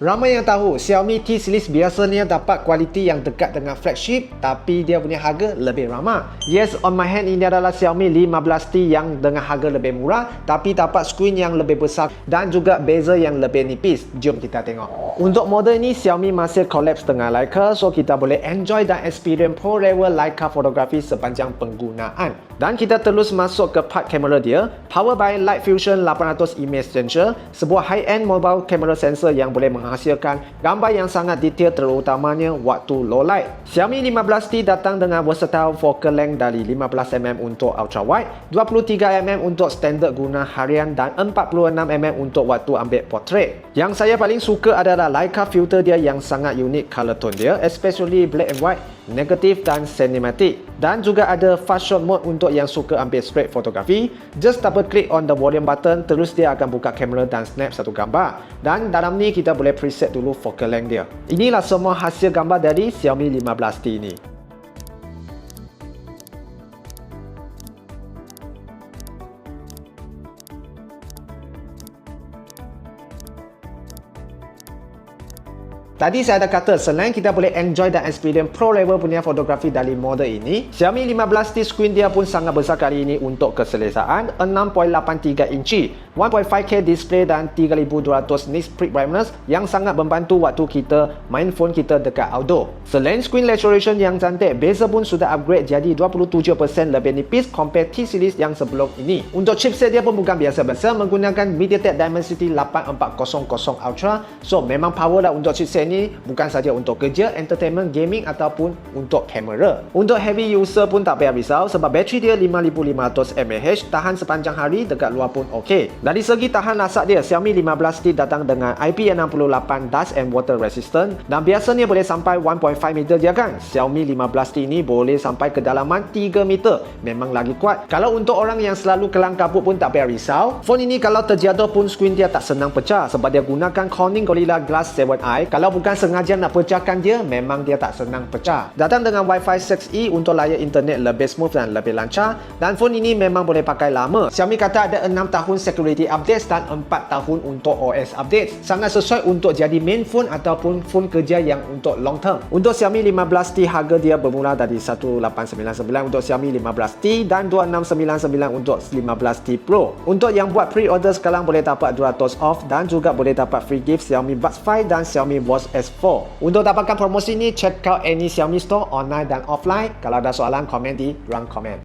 Ramai yang tahu Xiaomi T series biasanya dapat kualiti yang dekat dengan flagship tapi dia punya harga lebih ramah. Yes, on my hand ini adalah Xiaomi 15T yang dengan harga lebih murah tapi dapat skrin yang lebih besar dan juga bezel yang lebih nipis. Jom kita tengok. Untuk model ini Xiaomi masih collapse dengan Leica so kita boleh enjoy dan experience pro level Leica fotografi sepanjang penggunaan. Dan kita terus masuk ke part kamera dia. Power by Light Fusion 800 image sensor, sebuah high-end mobile camera sensor yang boleh menghasilkan gambar yang sangat detail terutamanya waktu low light. Xiaomi 15T datang dengan versatile focal length dari 15mm untuk ultra wide, 23mm untuk standard guna harian dan 46mm untuk waktu ambil portrait. Yang saya paling suka adalah Leica filter dia yang sangat unik color tone dia, especially black and white negatif dan cinematic. Dan juga ada fast shot mode untuk yang suka ambil straight fotografi. Just double click on the volume button terus dia akan buka kamera dan snap satu gambar. Dan dalam ni kita boleh preset dulu focal length dia. Inilah semua hasil gambar dari Xiaomi 15T ini Tadi saya ada kata selain kita boleh enjoy dan experience pro level punya fotografi dari model ini, Xiaomi 15T screen dia pun sangat besar kali ini untuk keselesaan 6.83 inci, 1.5K display dan 3200 nits peak brightness yang sangat membantu waktu kita main phone kita dekat outdoor. Selain screen resolution yang cantik, bezel pun sudah upgrade jadi 27% lebih nipis compare T series yang sebelum ini. Untuk chipset dia pun bukan biasa-biasa menggunakan MediaTek Dimensity 8400 Ultra, so memang power lah untuk chipset ni bukan saja untuk kerja, entertainment, gaming ataupun untuk kamera. Untuk heavy user pun tak payah risau sebab bateri dia 5500 mAh tahan sepanjang hari dekat luar pun okey. Dari segi tahan lasak dia, Xiaomi 15T datang dengan IP68 dust and water resistant dan biasanya boleh sampai 1.5 meter je kan. Xiaomi 15T ni boleh sampai kedalaman 3 meter. Memang lagi kuat. Kalau untuk orang yang selalu kelang kabut pun tak payah risau. Phone ini kalau terjatuh pun skrin dia tak senang pecah sebab dia gunakan Corning Gorilla Glass 7i. Kalau bukan sengaja nak pecahkan dia, memang dia tak senang pecah. Datang dengan Wi-Fi 6E untuk layar internet lebih smooth dan lebih lancar dan phone ini memang boleh pakai lama. Xiaomi kata ada 6 tahun security updates dan 4 tahun untuk OS update. Sangat sesuai untuk jadi main phone ataupun phone kerja yang untuk long term. Untuk Xiaomi 15T harga dia bermula dari 1899 untuk Xiaomi 15T dan 2699 untuk 15T Pro. Untuk yang buat pre-order sekarang boleh dapat 200 off dan juga boleh dapat free gift Xiaomi Buds 5 dan Xiaomi Watch S4. Untuk dapatkan promosi ini, check out any Xiaomi store online dan offline. Kalau ada soalan, komen di ruang komen.